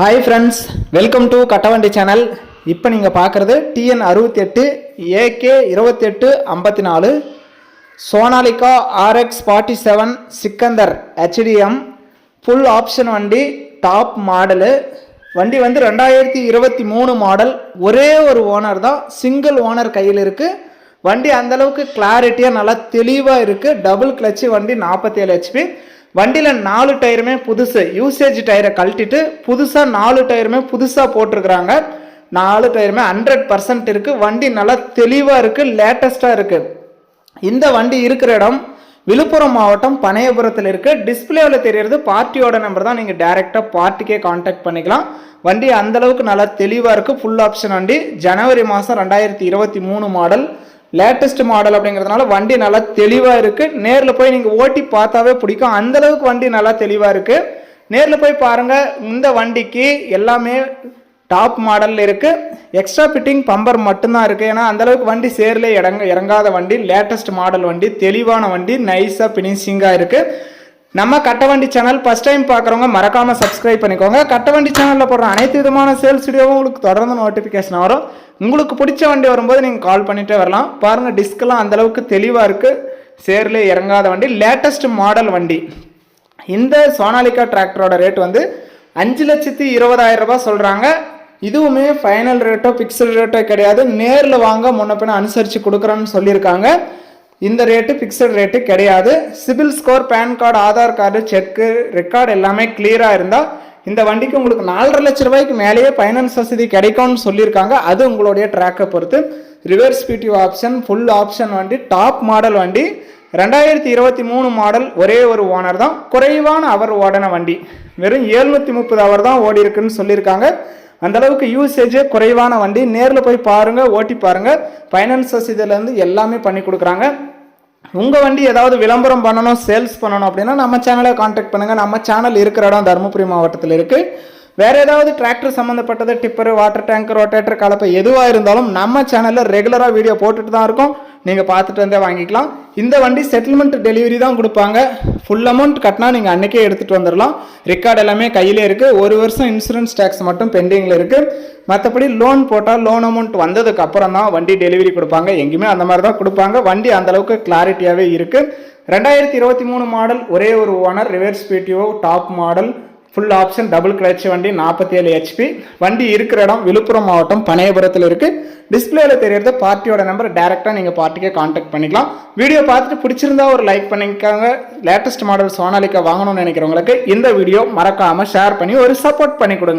Hi friends welcome to Kattavandi channel இப்போ நீங்கள் பார்க்குறது டிஎன் அறுபத்தி எட்டு ஏகே இருபத்தெட்டு ஐம்பத்தி நாலு Sonalika RX forty seven Sikander HDM full option வண்டி டாப் மாடலு வண்டி வந்து ரெண்டாயிரத்தி இருபத்தி மூணு மாடல் ஒரே ஒரு ஓனர் தான் சிங்கிள் ஓனர் கையில் இருக்குது வண்டி அந்தளவுக்கு கிளாரிட்டியாக நல்லா தெளிவாக இருக்குது டபுள் கிளச்சு வண்டி நாற்பத்தேழு ஹெச்பி வண்டியில் நாலு டயருமே புதுசு யூசேஜ் டயரை கழட்டிட்டு புதுசாக நாலு டயருமே புதுசாக போட்டிருக்கிறாங்க. நாலு டயருமே ஹண்ட்ரட் பர்சன்ட் இருக்குது வண்டி நல்லா தெளிவாக இருக்குது லேட்டஸ்ட்டாக இருக்குது இந்த வண்டி இருக்கிற இடம் விழுப்புரம் மாவட்டம் பனையபுரத்தில் இருக்குது டிஸ்பிளேவில் தெரியறது பார்ட்டியோட நம்பர் தான். நீங்கள் டேரெக்டாக பார்ட்டிக்கே காண்டாக்ட் பண்ணிக்கலாம். வண்டி அந்தளவுக்கு நல்லா தெளிவாக இருக்குது ஃபுல் ஆப்ஷன் வண்டி. ஜனவரி மாதம் ரெண்டாயிரத்தி இருபத்தி மூணு மாடல் லேட்டஸ்ட் மாடல் அப்படிங்கிறதுனால வண்டி நல்லா தெளிவாக இருக்குது நேரில் போய் நீங்கள் ஓட்டி பார்த்தாவே பிடிக்கும். அந்தளவுக்கு வண்டி நல்லா தெளிவாக இருக்குது நேரில் போய் பாருங்கள் இந்த வண்டிக்கு எல்லாமே டாப் மாடலில் இருக்குது எக்ஸ்ட்ரா ஃபிட்டிங் பம்பர் மட்டும்தான் இருக்குது ஏன்னா அந்தளவுக்கு வண்டி சேரில் இறங்க இறங்காத வண்டி லேட்டஸ்ட் மாடல் வண்டி தெளிவான வண்டி நைஸாக ஃபினிஷிங்காக இருக்குது நம்ம கட்டவண்டி சேனல் ஃபஸ்ட் டைம் பார்க்குறவங்க மறக்காமல் சப்ஸ்கிரைப் பண்ணிக்கோங்க. கட்டவண்டி சேனலில் போடுற அனைத்து விதமான சேல்ஸ் வீடியோவும் உங்களுக்கு தொடர்ந்து நோட்டிஃபிகேஷன் வரும். உங்களுக்கு பிடிச்ச வண்டி வரும்போது நீங்கள் கால் பண்ணிகிட்டே வரலாம். பாருங்கள் டிஸ்கெல்லாம் அந்தளவுக்கு தெளிவாக இருக்குது சேரில் இறங்காத வண்டி. லேட்டஸ்ட் மாடல் வண்டி. இந்த சோனாலிகா டிராக்டரோட ரேட் வந்து அஞ்சு லட்சத்தி இருபதாயிரம் ரூபாய் சொல்கிறாங்க இதுவுமே ஃபைனல் ரேட்டோ பிக்சல் ரேட்டோ கிடையாது. நேரில் வாங்க முன்ன பின்ன அனுசரித்து கொடுக்குறேன்னு சொல்லியிருக்காங்க. இந்த ரேட்டு ஃபிக்ஸட் ரேட்டு கிடையாது. CIBIL score PAN card Aadhaar card cheque record எல்லாமே கிளியராக இருந்தால் இந்த வண்டிக்கு உங்களுக்கு நாலரை லட்ச ரூபாய்க்கு மேலேயே ஃபைனான்ஸ் வசதி கிடைக்கும்னு சொல்லியிருக்காங்க. அது உங்களுடைய ட்ராக்கை பொறுத்து. Reverse PTO option full option வண்டி டாப் மாடல் வண்டி. ரெண்டாயிரத்தி இருபத்தி மூணு மாடல் ஒரே ஒரு ஓனர் தான். குறைவான அவர் ஓடின வண்டி. வெறும் ஏழ்நூற்றி முப்பது அவர் தான் ஓடி இருக்குன்னு சொல்லியிருக்காங்க. அந்த அளவுக்கு யூசேஜே குறைவான வண்டி. நேரில் போய் பாருங்கள் ஓட்டி பாருங்கள் ஃபைனான்ஸ் இதிலேருந்து எல்லாமே பண்ணி கொடுக்குறாங்க. உங்கள் வண்டி ஏதாவது விளம்பரம் பண்ணணும் சேல்ஸ் பண்ணணும் அப்படின்னா நம்ம சேனலை காண்டாக்ட் பண்ணுங்கள் நம்ம சேனல் இருக்கிற இடம் தருமபுரி மாவட்டத்தில் இருக்குது வேறு ஏதாவது டிராக்டர் சம்மந்தப்பட்டது டிப்பர் வாட்டர் டேங்க் ரோட்டேட்டர் கலப்பை எதுவாக இருந்தாலும் நம்ம சேனலில் ரெகுலராக வீடியோ போட்டுட்டு தான் இருக்கோம். நீங்கள் பார்த்துட்டு வந்தே வாங்கிக்கலாம். இந்த வண்டி செட்டில்மெண்ட் டெலிவரி தான் கொடுப்பாங்க. ஃபுல் அமௌண்ட் கட்டினா நீங்கள் அன்றைக்கே எடுத்துகிட்டு வந்துடலாம் ரெக்கார்டு எல்லாமே கையிலே இருக்குது ஒரு வருஷம் இன்சூரன்ஸ் டேக்ஸ் மட்டும் பெண்டிங்கில் இருக்குது மற்றபடி லோன் போட்டால் லோன் அமௌண்ட் வந்ததுக்கு அப்புறம் தான் வண்டி டெலிவரி கொடுப்பாங்க. எங்கேயுமே அந்த மாதிரி தான் கொடுப்பாங்க. வண்டி அந்தளவுக்கு கிளாரிட்டியாகவே இருக்குது ரெண்டாயிரத்தி இருபத்தி மூணு மாடல் ஒரே ஒரு owner reverse PTO top model full option double clutch வண்டி நாற்பத்தி ஏழு ஹெச்பி வண்டி இருக்கிற இடம் விழுப்புரம் மாவட்டம் பனையபுரத்தில் இருக்குது டிஸ்பிளேல தெரியறது பார்ட்டியோட நம்பர் டேரெக்டாக நீங்கள் பார்ட்டிக்கே காண்டாக்ட் பண்ணிக்கலாம். வீடியோ பார்த்துட்டு பிடிச்சிருந்தா ஒரு லைக் பண்ணிக்காங்க. லேட்டஸ்ட் மாடல் சோனாலிக்கா வாங்கணும்னு நினைக்கிறவங்களுக்கு இந்த வீடியோ மறக்காமல் ஷேர் பண்ணி ஒரு சப்போர்ட் பண்ணி கொடுங்க.